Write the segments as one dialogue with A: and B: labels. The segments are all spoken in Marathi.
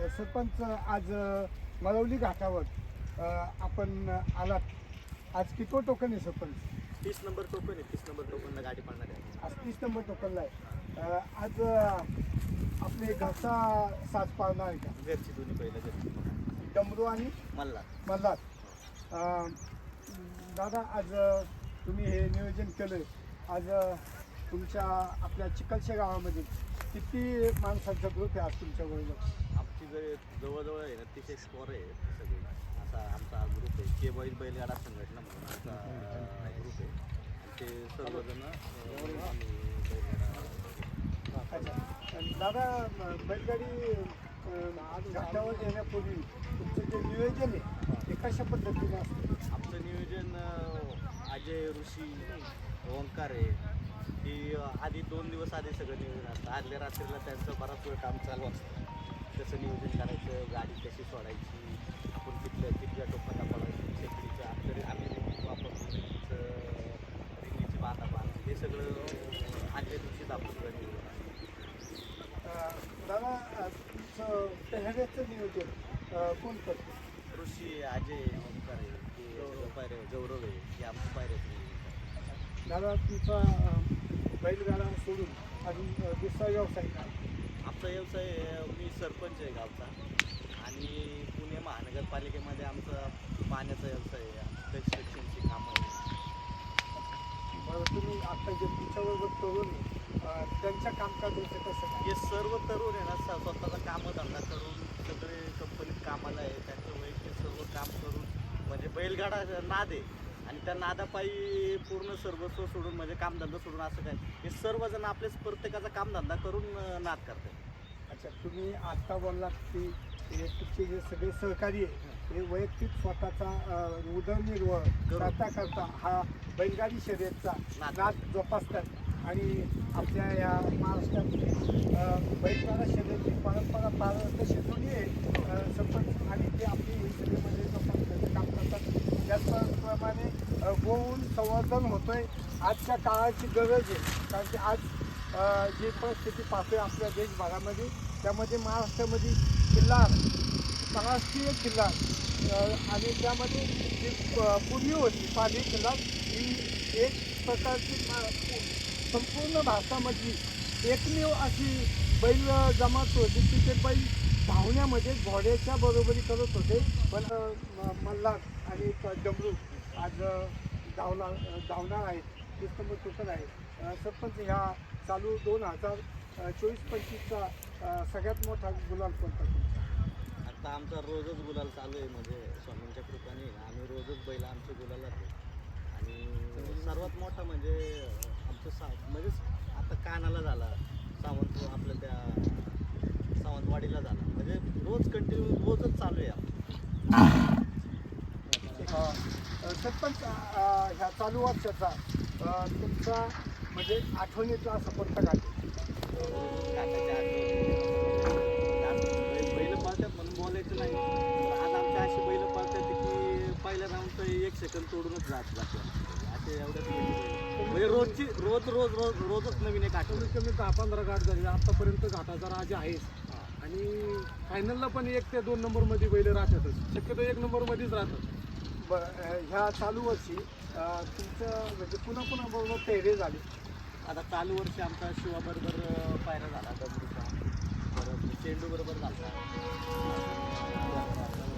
A: सरपंच आज अ, मरवली घाटावर आपण आलात. आज किती टोकन आहे सरपंच?
B: तीस नंबर टोकन आहे तीस नंबर टोकनला गाडी पाळणार आहे.
A: आज तीस नंबर टोकनला आहे. आज आपले घरचा साथ पाळणार आहे का?
B: घरची दोन्ही पहिलं
A: डमरू आणि
B: मल्ला
A: मल्हार. अ, दादा आज तुम्ही हे नियोजन केलं आज तुमच्या आपल्या चिकलशे गावामध्ये किती माणसांचा ग्रुप आहे आज तुमच्याबरोबर
B: आमची जे जवळजवळ आहे ना तीस स्कोर आहे सगळे. असा आमचा ग्रुप आहे. के बैल बैलगाडा संघटना म्हणून आमचा ग्रुप आहे. आणि ते सर्वजण आम्ही बैलगाडा
A: दादा बैलगाडी अ, घाटावर येण्यापूर्वी तुमचं जे नियोजन आहे ते कशा पद्धतीने असतं?
B: आमचं नियोजन अजय ऋषी ओंकार आहे. की आधी दोन दिवस आधी सगळं नियोजन असतं. आदल्या रात्रीला त्यांचं बराच वेळ काम चालू असतं. कसं नियोजन करायचं गाडी कशी सोडायची आपण कितल्या कितल्या टोकाला पडायची शेकडीचं आपलं आम्ही रिंग वापरतो रिंगीचं रिंगीची बांधा बांध हे सगळं आदल्या दिवशीच आपण
A: दादा पेहऱ्याचं नियोजन कोण करतं
B: ऋषी आहे, अजय आहे, ओंकार आहे ते पायरे गौरव आहे हे आमचं पायऱ्याचं.
A: दादा तुमचा बैलगाडा सोडून अजून दुसरा व्यवसाय
B: आमचा व्यवसाय मी सरपंच आहे गावचा. आणि पुणे महानगरपालिकेमध्ये आमचा पाण्याचा व्यवसाय आहे कन्स्ट्रक्शनची कामं आहे
A: तुम्ही आता जे तुमच्याबरोबर तरुण त्यांच्या कामकाजाचं कसं
B: हे सर्व तरुण आहे ना स्वतःचा कामधंदा करून सगळे कंपनीत कामाला आहे त्यांचं वैयक्तिक सर्व काम करून म्हणजे बैलगाडा नाद आहे. आणि त्या नादापायी पूर्ण सर्वस्व सोडून म्हणजे कामधंदा सोडून असं काय? हे सर्वजण आपलेच प्रत्येकाचा कामधंदा करून नाद करतात.
A: अच्छा तुम्ही आत्ता बोललात की तुमचे जे सगळे सहकारी आहे हे वैयक्तिक स्वतःचा उदरनिर्वाह. करता करता हा बैलगाडी शर्यतचा
B: नाद.
A: जोपासतात आणि आपल्या या महाराष्ट्रात बैलगाडा शर्यत ही परंपरा तशी जुनी आहे सरपंच आणि ते आपली हे सगळे म्हणजे जोपासण्याचं काम करतात त्याचप्रमाणे गोवून संवर्धन होतोय आजच्या काळाची गरज आहे कारण की आज जी परिस्थिती पाहतोय आपल्या देशभरामध्ये त्यामध्ये महाराष्ट्रामध्ये किल्ला महाराष्ट्रीय किल्ला आणि त्यामध्ये जी पूर्वी होती पाली किल्ला ही एक प्रकारची संपूर्ण भारतामधली एकमेव अशी बैल जमात होती की ते बैल धावण्यामध्ये घोड्याच्या बरोबरी करत होते पण मल्हार आणि डमरू आज धावला धावणार आहेत ते समोर आहे सरपंच ह्या चालू दोन हजार चोवीस पंचवीसचा सगळ्यात मोठा गुलाल कोणता
B: आता आमचा रोजच गुलाल चालू आहे म्हणजे स्वामींच्या कृपाने. आम्ही रोजच बैल आमचे गुलाल आहे. आणि सर्वात मोठा म्हणजे आमचं सा म्हणजे आता कानाला झाला सावंत आपलं त्या सावंतवाडीला झाला. म्हणजे रोज कंटिन्यू रोजच चालू आहे
A: सरपंच ह्या चालू वर्षाचा तुमचा म्हणजे आठवणीतला असा.
B: आज बैल बैल पळतात म्हणून बोलायचं नाही. आज आमच्या अशी बैल पळतात की पहिल्या राऊंडचं एक सेकंद तोडूनच जात जाते. असे बैल. म्हणजे रोजची रोज रोज रोज रोजच नवीन एक आठवण.
C: कमी दहा पंधरा गाठ झाली. आतापर्यंत घाटाचा राजा आहेच. आणि फायनलला पण एक ते दोन नंबरमध्ये बैल राहतातच. शक्यतो एक नंबर मध्येच राहतात.
A: ब- ह्या चालू वर्षी तुमचं म्हणजे पुन्हा पुन्हा बरोबर पेहरे झाले.
B: आता चालू वर्षी आमचा शिवा बरोबर अं, पायरा झाला डबरूचा परत चेंडू बरोबर झाला.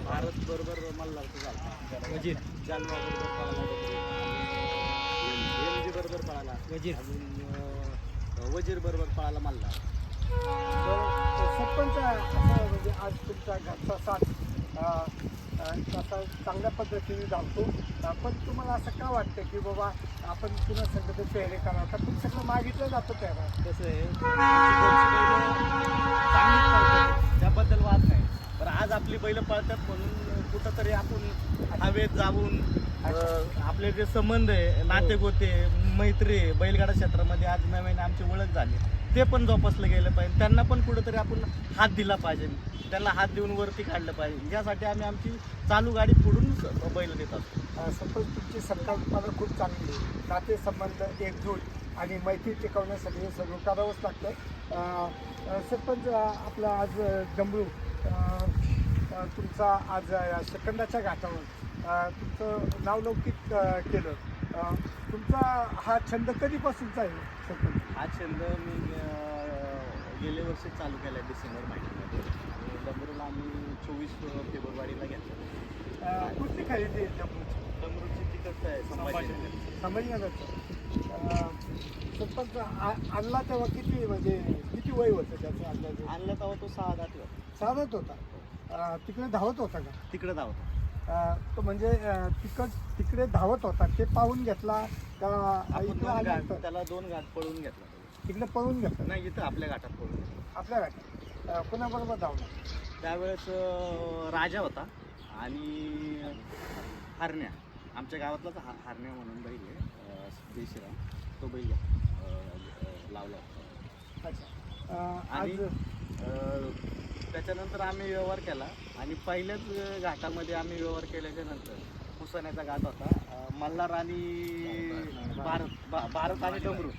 B: भारत बरोबर मल्हारचा झाला.
C: वजीर
B: जानवा बरोबर पळाला एमजी बरोबर पळाला.
C: वजीर.
B: अजून वजीर बरोबर पळाला मल्हार
A: तर सरपंच म्हणजे आज तुमचा घरचा साथ अ, तसा चांगल्या पद्धतीने धावतो पण तुम्हाला असं का वाटतं की बाबा आपण पुन्हा सगळं ते पेहरे करावं? का तुम्ही सगळं मागितलं जातं त्याला?
B: कसं आहे त्याबद्दल वाद नाही. पण आज आपली बैलं पळतात म्हणून कुठंतरी आपण हवेत जाऊन आपले जे संबंध आहे नाते गोते मैत्री बैलगाडा क्षेत्रामध्ये आज नवीन आमची ओळख झाली. ते पण जोपासलं गेलं पाहिजे. त्यांना पण कुठंतरी आपण हात दिला पाहिजे. त्यांना हात देऊन वरती काढलं पाहिजे. यासाठी आम्ही आमची चालू गाडी पुढून बैल देत असतो.
A: सरपंच तुमची संकल्पना खूप चांगली आहे. नातेसंबंध एकजूट आणि मैत्री टिकवण्यासाठी हे सगळं करावंच लागतं सरपंच आपला आज अं, तुमचा आज या सेकंदाच्या घाटावर तुमचं नावलौकिक केलं. तुमचा हा छंद कधीपासूनचा आहे?
B: हा छंद मी गेल्या वर्षी चालू केला आहे डिसेंबर महिन्यामध्ये. आणि डमरूला आम्ही चोवीस फेब्रुवारीला घेतलं.
A: कुठली खरेदी डमरूची?
B: डमरूची तिकट आहे संभाजीनगर
A: संभाजीनगरचं सरपंच आणला तेव्हा किती म्हणजे किती वय होतं त्याचं अंदाजे?
B: आणलं तेव्हा तो सहा दात होता.
A: साधत होता. तिकडे धावत होता का?
B: तिकडे धावता
A: अं, तो म्हणजे अं, तिकड तिकडे धावत होता. ते पाहून घेतला का
B: आपण
A: इकडे
B: दोन
A: आल्यानंतर
B: घाट त्याला दोन घाट पळून घेतला.
A: तिकडे पळून घेतला?
B: नाही इथं आपल्या घाटात पळून घेतला.
A: आपल्या गाठी अं, कोणाबरोबर धावला?
B: त्यावेळेस अं, राजा होता आणि हरण्या. आमच्या गावातलाच हा- हरण्या म्हणून बैल आहे. अं, देशीराम. तो बैल अं, लावला होता.
A: अच्छा. अं,
B: आणि
A: आज
B: अं, त्याच्यानंतर आम्ही व्यवहार केला. आणि पहिल्याच घाटामध्ये आम्ही व्यवहार केल्याच्यानंतर पुसाण्याचा घाट होता. मल्हार आणि भारत भा- भारत आणि डमरू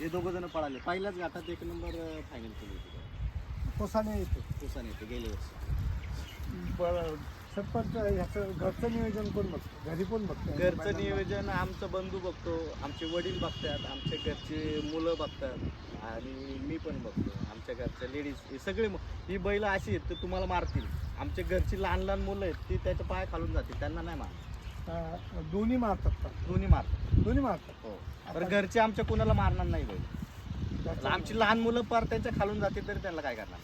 B: हे दोघं जण पळाले. पहिल्याच घाटात एक नंबर फायनल केली होती.
A: पोसाने येतो.
B: पुसाने येते गेल्या वर्षी.
A: बरं सरपंच ह्याचं घरचं नियोजन कोण बघतं? घरी कोण बघतं?
B: घरचं नियोजन आमचं बंधू बघतो. आमचे वडील बघतात. आमचे घरचे मुलं बघतात. आणि मी पण बघतो. आमच्या घरच्या लेडीज हे सगळे ही बैल अशी आहेत ते तुम्हाला मारतील. आमच्या घरची लहान लहान मुलं आहेत ती त्याच्या पाय खालून जातील त्यांना नाही मार
A: अं, दोन्ही मारतात का?
B: दोन्ही मारतात.
A: दोन्ही मारतात?
B: हो. बरं घरचे आमच्या कुणाला मारणार नाही बैल. आमची लहान मुलं पार त्यांच्या खालून जातील तरी त्यांना काय करणार?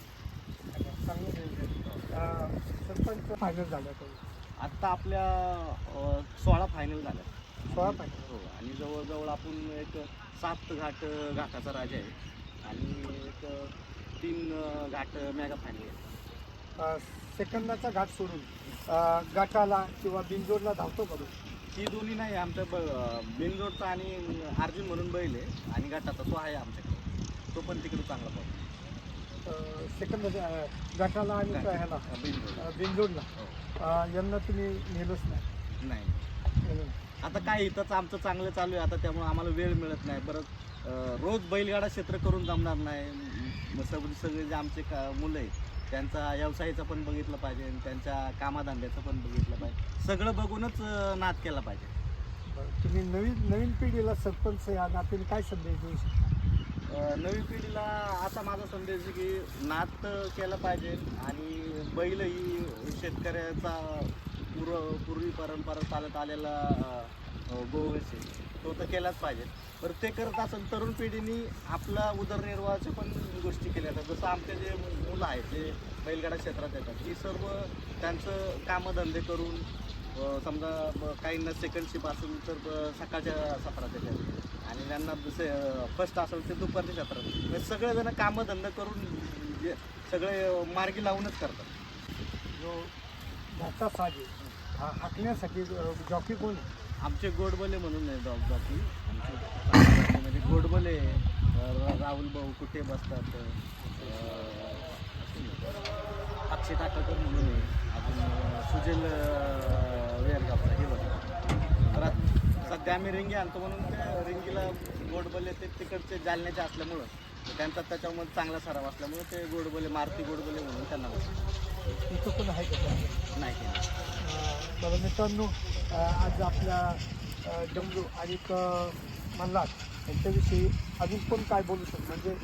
A: चांगलं नियोजन. अं, सरपंच फायनल झाला तो.
B: आत्ता आपल्या अं, सोळा फायनल झाल्या.
A: सोळा फायनल
B: हो आणि जवळजवळ आपण एक सात घाट घाटाचा राजा आहे. आणि एक तीन घाट मेगा फायनल
A: सेकंदाचा घाट सोडून अं, गाठाला किंवा बिनजोडला धावतो का तो?
B: दोन्ही नाही आमच्या ब बिनजोडचा आणि अर्जुन म्हणून बैल आहे आणि घाटाचा तो आहे आमच्याकडे. तो पण तिकडे चांगला
A: अं, सेकंदाच्या अं, गाठाला आणि ह्याला
B: बिनजोड
A: अं, बिनजोडला
B: हो.
A: अं, यांना तुम्ही नेलंच नाही.
B: नाही. आता काय इथंच आमचं चांगलं चालू आहे. आता त्यामुळे आम्हाला वेळ मिळत नाही. परत अं, रोज बैलगाडा क्षेत्र करून जमणार नाही. मग सगळे सगळे जे आमचे का मुलं आहेत त्यांचा व्यवसायाचं पण बघितलं पाहिजे आणि त्यांच्या कामाधंद्याचं पण बघितलं पाहिजे. सगळं बघूनच अं, नाद केला पाहिजे.
A: बरं, तुम्ही नवीन नवीन पिढीला सरपंच या नात्याने काय संदेश देऊ शकता?
B: अं, नवीन पिढीला असा माझा संदेश आहे की नात केलं पाहिजे आणि बैल ही शेतकऱ्याचा पूर्व पूर्वी परंपरा चालत आलेला अं, हो, गोवंश तो तर केलाच पाहिजे. बरं ते करत असेल तरुण पिढीने आपला उदरनिर्वाहाच्या पण गोष्टी केल्या जातात. जसं आमचे जे मुलं आहेत जे बैलगाडा क्षेत्रात येतात ही सर्व त्यांचं कामधंदे करून समजा ब- काहींना सेकंड शिप असेल तर सकाळच्या सत्रात येतात. आणि त्यांना दुसरे फर्स्ट असेल ते दुपारच्या सत्रात सगळेजण कामधंदा करून जे- सगळे मार्गी लावूनच करतात.
A: जो घरचा साजे हा हाकण्यासाठी जॉकी कोण
B: आमचे गोडबले म्हणून आहे डॉग डॉकी आमचे म्हणजे गोडबले राहुल भाऊ कुठे बसतात अक्षय टाकाकर म्हणून आहे. अजून सुजल वेरगावचा हे बघा. परत सध्या आम्ही रिंगी आणतो म्हणून ते रिंगीला गोडबले ते तिकडचे जालन्याचे असल्यामुळं त्यांचा त्याच्यामध्ये चांगला सराव असल्यामुळे ते गोडबले मारुती गोडबले म्हणून त्यांना.
A: इथं कोण आहे का?
B: नाही केलं
A: मित्रांनो आज आपल्या डमरू आणि मल्हार यांच्याविषयी अजून कोण काय बोलू शकतो? म्हणजे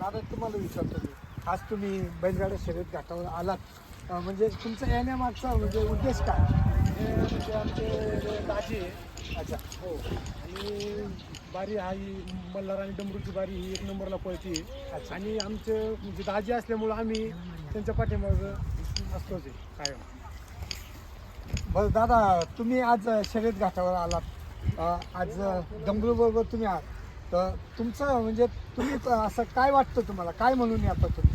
A: दादा तुम्हाला विचारतो मी. आज तुम्ही बैलगाड्या शर्यत घाटावर आलात. म्हणजे तुमचा येण्यामागचा म्हणजे उद्देश काय?
C: हे म्हणजे आमचे दाजी आहे.
A: अच्छा.
C: हो. आणि बारी हा ही मल्हार आणि डमरूची बारी ही एक नंबरला पळती.
A: अच्छा.
C: आणि आमचे म्हणजे दाजी असल्यामुळं आम्ही त्यांच्या पाठीमागं असतोच आहे. कायम
A: बरं दादा तुम्ही आज शर्यत घाटावर आलात. अं, आज डमरू बरोबर तुम्ही आहात. तर तुमचं म्हणजे तुम्ही असं काय वाटतं तुम्हाला? काय म्हणून आता तुम्ही?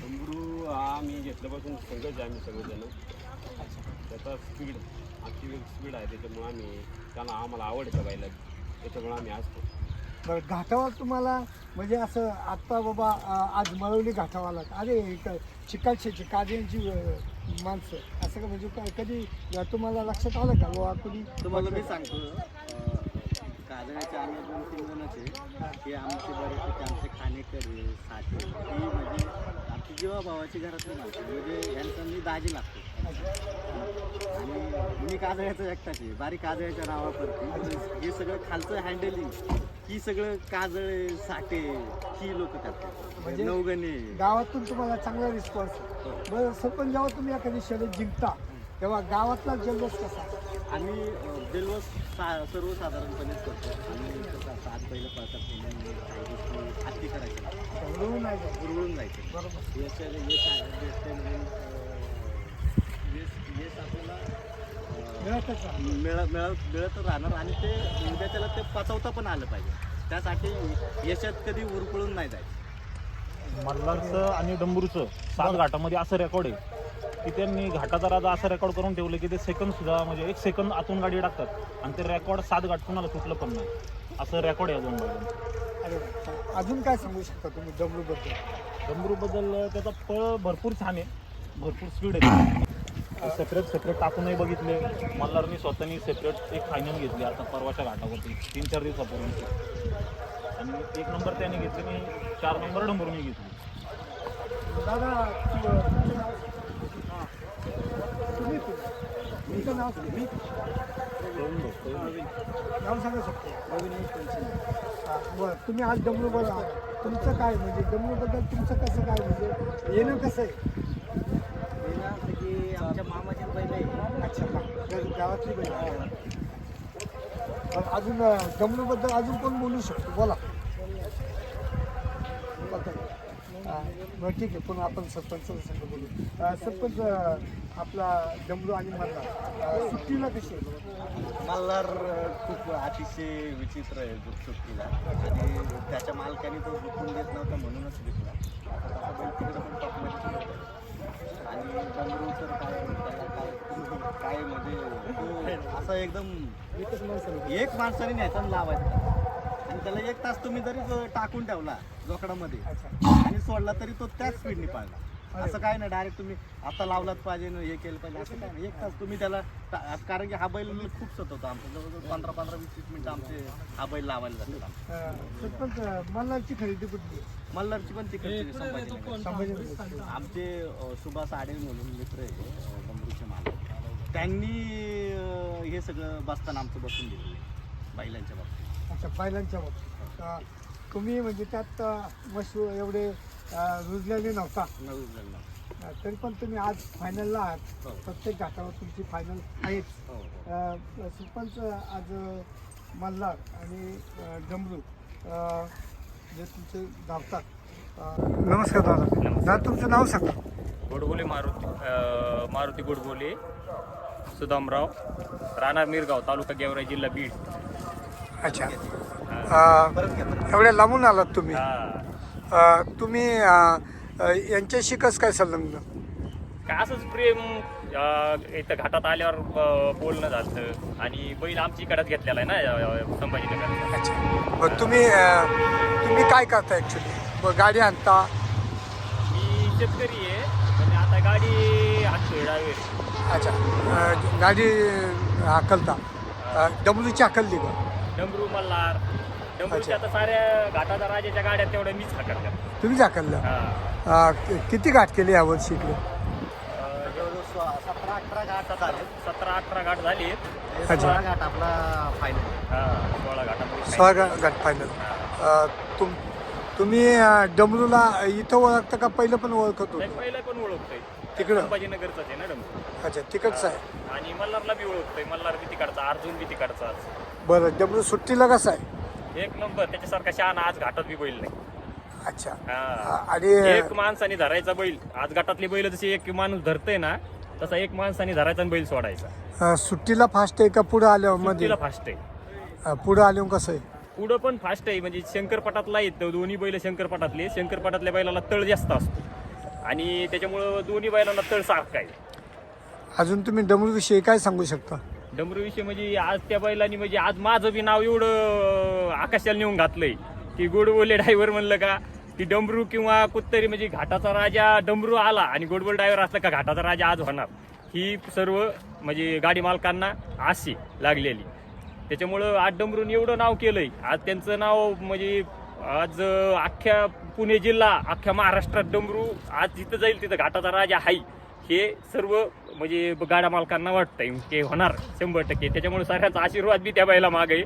D: डमरू हा आम्ही घेतल्यापासून संघच आहे आम्ही सगळेजण. त्याचा स्पीड आमची स्पीड आहे त्याच्यामुळे आम्ही त्यांना आम्हाला आवडतं बायला त्याच्यामुळे आम्ही असतो.
A: बरं घाटावर तुम्हाला म्हणजे असं आत्ता बाबा अं, आज मळवली घाटावर आलात. अरे इथं चिकालशेची अं, माणसं. असं का म्हणजे काय कधी तुम्हाला लक्षात आलं का बाबा कुणी?
B: तुम्हाला मी सांगतो काजळ्याच्या काजळ्याचे आम्ही दोन तीन जणच आहे. आमचे बऱ्यापैकी आमचे खाणेकरी साठे ही म्हणजे आमची जेव्हा भावाची घरातली माणसं म्हणजे यांचा मी दाजी लागतो. आणि मी काजळ्याचं एकटाच आहे बारीक काजळ्याच्या नावावरती. हे सगळं खालचं हँडलिंग ही सगळं काजळे साठे ही लोक करतात.
A: म्हणजे
B: नवगणे.
A: गावातून तुम्हाला चांगला रिस्पॉन्स बरं सरपंच जेव्हा तुम्ही एखादी शर्यत जिंकता तेव्हा गावातला जल्लोष कसा?
B: आम्ही अ, जल्लोष सा सर्वसाधारणपणेच करतो. आम्ही कसं सात पहिलं पळतात म्हणून काही गोष्टी हत्ती करायच्या. नाही
A: जात.
B: उरळून जायचं.
A: बरोबर.
B: यश यश आहे भेटते म्हणून अ, यश यश आपल्याला अ,
A: मिळतच आहे.
B: मिळ मिळत मिळत राहणार आणि ते उद्या त्याला ते पचवता पण आलं पाहिजे. त्यासाठी यशात कधी उरकळून नाही जायचं.
E: मल्हारचं आणि डंबरूचं सात घाटामध्ये असं रेकॉर्ड आहे की त्यांनी घाटाचा राजा असं रेकॉर्ड करून ठेवलं की ते सेकंद सुद्धा म्हणजे एक सेकंद आतून गाडी टाकतात. आणि ते रेकॉर्ड सात घाट कुणाला सुटलं पण नाही. असं रेकॉर्ड आहे अजून.
A: अजून काय सांगू शकता तुम्ही डमरूबद्दल
E: डंबरूबद्दल त्याचा पळ भरपूर छान आहे. भरपूर स्पीड आहे. सेपरेट सेपरेट टाकूनही बघितले. मल्हारनी स्वतःनी सेपरेट एक फायनल घेतली. आता परवाच्या घाटावरती तीन चार दिवसापूर्वी. आणि एक नंबर त्याने घेतली आणि चार नंबर डंबरूने घेतली.
A: दादा तुमचं नाव? तुम्ही नाव तुम्ही सांगू शकतो. बरं. तुम्ही आज डमरूबद्दल बघा तुमचं काय म्हणजे डमरूबद्दल तुमचं कसं काय म्हणजे येणं कसं आहे?
B: की आमच्या मामाची पहिले.
A: अच्छा. का ग- गावातली बैल अजून अं, अजून कोण बोलू शकतो? बोला. हां, बरं ठीक आहे. पुन्हा आपण सरपंच संग बोलू. अं, सरपंच अं, आपला डमरू आणि मल्हार. सुट्टीला कशी आहे?
B: मल्हार खूप अतिशय विचित्र आहे सुट्टीला आणि त्याच्या मालकाने तो झुकून देत नव्हता म्हणूनच विकला. काय त्याला काय काय म्हणजे असा एकदम
A: एकच
B: एक माणसाने न्यायचा आणि लावायचा. आणि त्याला एक तास तुम्ही जरी टाकून ठेवला जोकडामध्ये आणि सोडला तरी तो त्याच स्पीडने पाळला असं काय नाही डायरेक्ट तुम्ही आता लावलाच पाहिजे ना हे केलं पाहिजे असं काय नाही. एक तास तुम्ही त्याला कारण की हा बैल खूप सतवतो आमचं. जवळजवळ पंधरा पंधरा वीस वीस मिनिटं आमचे हा बैल लावायला जातात आमचे.
A: अं, सरपंच अं, मल्हारची खरेदी कुठली?
B: मल्हारची पण तिकडची संभाजीनगर.
A: संभाजीनगर.
B: आमचे अ, सुभाष आडे म्हणून मित्र आहे अ, बंबरूचे मालक. त्यांनी अ, हे सगळं बसताना आमचं बसून घेतलं बैलांच्या बाबतीत.
A: अच्छा बैलांच्या बाबतीत. अं, तुम्ही म्हणजे त्यात मशहूर एवढे रुजलेले नव्हता. तरी पण तुम्ही आज फायनलला आहात.
B: हो.
A: प्रत्येक घाटावर तुमची फायनल आहेच.
B: हो हो.
A: अं, सरपंच आज मल्हार आणि अं, डमरू अं, जे तुमचे धावतात. अं, नमस्कार दादा. दादा तुमचं नाव सांगा.
F: गोडबोले मारुती अ, मारुती गोडबोले सुदामराव राणा मिरगाव तालुका गेवराई जिल्हा बीड.
A: अच्छा. एवढ्या लांबून आलात तुम्ही. अं, तुम्ही अं, अं, यांच्याशी कसं काय संलग्न?
F: काय असंच प्रेम अ, इथं घाटात आल्यावर अ, बोलणं झालं आणि बैल आमची इकडत घेतलेला आहे ना अ,
A: अच्छा. बरं तुम्ही अं, तुम्ही काय करता ॲक्च्युली गाडी आणता?
F: मी शेतकरी आहे म्हणजे आता गाडी ड्रायव्हर
A: अच्छा. अं, गाडी हाकलता? डमरूची हाकलली का?
F: डमरू मल्हार. डमरूच्या आता साऱ्या घाटाच्या राजाच्या गाड्या तेवढ्या मीच हाकल्या
A: तुम्हीच हाकललं
F: हा.
A: किती घाट केली यावर्षी इकडे?
B: अ, जवळजवळ स्व- सतरा अठरा घाटात आले
F: सतरा अठरा घाट झाली.
A: अच्छा.
B: सोळा घाट आपला फायनल
F: हा सोळा घाटामध्ये
A: सोळा घा- घाट फायनल तुम तुम्ही अं, डमरूला इथं ओळखता का? पहिलं पण ओळखत होतं.
F: पहिलं पण ओळखतोय.
A: तिकडं?
F: संभाजीनगरचाच आहे ना डमरू?
A: अच्छा तिकडचं आहे.
F: आणि मल्हारला बी ओळखतोय. मल्हार बी तिकडचा अर्जुन बी तिकडचा
A: बरं डमरू सुट्टीला कसं आहे?
F: एक नंबर त्याच्यासारखा शहाणा आज घाटात बी बैल नाही.
A: अच्छा.
F: हा.
A: आणि
F: एक माणसाने धरायचा बैल आज घाटातली बैल जशी एक माणूस धरतय ना तसा एक माणसाने धरायचा आणि बैल सोडायचा.
A: अं, सुट्टीला फास्ट आहे का पुढं आल्यावर मध्ये?
F: तिला फास्ट आहे.
A: अं, पुढं आल्यावर कसं आहे?
F: पुढं पण फास्ट आहे म्हणजे शंकरपटातला येत दोन्ही बैल शंकरपटातले शंकरपटातल्या बैलाला तळ जास्त असतो. आणि त्याच्यामुळं दोन्ही बैलांना तळ सारखा आहे.
A: अजून तुम्ही डमरूविषयी काय सांगू शकता?
F: डमरू विषय म्हणजे आज त्या बैलांनी म्हणजे आज माझं बी नाव एवढं आकाशाला नेऊन घातलंय. की गोडबोले ड्रायव्हर म्हणलं का की डमरू किंवा कुत्तरी म्हणजे घाटाचा राजा डमरू आला आणि गोडबोल ड्रायव्हर असला का घाटाचा राजा आज होणार. ही सर्व म्हणजे गाडी मालकांना आशी लागलेली. त्याच्यामुळं आज डमरून एवढं नाव केलंय. आज त्यांचं नाव म्हणजे आज अख्ख्या पुणे जिल्हा अख्ख्या महाराष्ट्रात डमरू आज जिथं जाईल तिथं घाटाचा राजा हाई हे सर्व म्हणजे गाड्या मालकांना वाटतंय ते होणार शंभर टक्के. त्याच्यामुळे सगळ्याचा आशीर्वाद बी त्या बाईला माग आहे.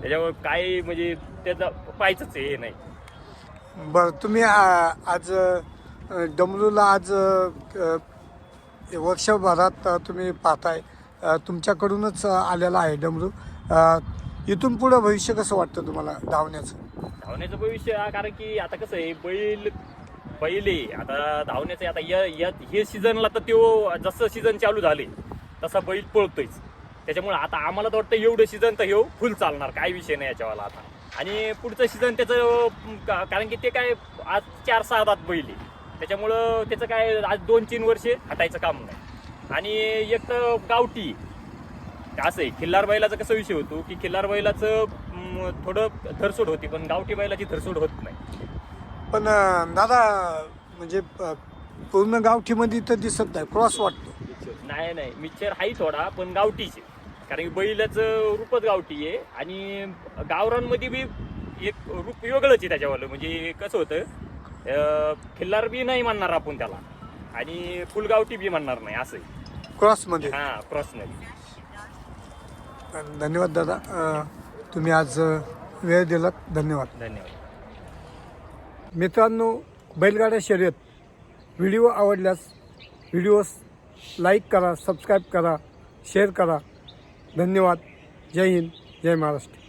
F: त्याच्यामुळे काय म्हणजे त्याचं पाहायचंच हे नाही.
G: बरं तुम्ही आ, आज अ, डमरूला आज अ, वर्षभरात अ, तुम्ही पाहताय. अ, तुमच्याकडूनच आलेला आहे डमरू. अ, इथून पुढं भविष्य कसं वाटतं तुम्हाला धावण्याचं?
F: धावण्याचं भविष्य हा कारण की आता कसं आहे बैल पहिले आता धावण्याचं आता या या हे सीझनला तर तो जसं सीझन चालू झाले तसा बैल पळतोयच. त्याच्यामुळे आता आम्हाला तर वाटतं एवढं सीझन तर हे फुल चालणार काय विषय नाही याच्यावाला आता. आणि पुढचं सीझन त्याचं का- कारण की ते काय आज चार सहा दात बैल आहे. त्याच्यामुळं त्याचं काय आज दोन तीन वर्षे हटायचं काम नाही. आणि एक तर गावठी. असं आहे खिल्लार बैलाचा कसा विषय होतो की खिल्लार बैलाचं थोडं धरसोड होती पण गावठी बैलाची धरसोड होत नाही.
G: पण दादा म्हणजे पूर्ण गावठीमध्ये तर दिसत नाही क्रॉस वाटतो.
F: नाही नाही मिक्सर हाही थोडा पण गावठीच आहे. कारण की बैलाचं रूपच गावठी आहे. आणि गावरांमध्ये बी एक रूप वेगळंच आहे त्याच्यावालं. म्हणजे कसं होतं अं, खिल्लार बी नाही म्हणणार आपण त्याला. आणि फुल गावठी बी म्हणणार नाही असं आहे.
G: क्रॉसमध्ये?
F: हा क्रॉसमध्ये.
G: धन्यवाद दादा. अ, तुम्ही आज अ, वेळ दिलात. धन्यवाद.
F: धन्यवाद.
G: मित्रांनो बैलगाड्या शर्यत. व्हिडिओ आवडल्यास व्हिडिओस लाईक करा सबस्क्राईब करा शेअर करा. धन्यवाद. जय हिंद जय महाराष्ट्र.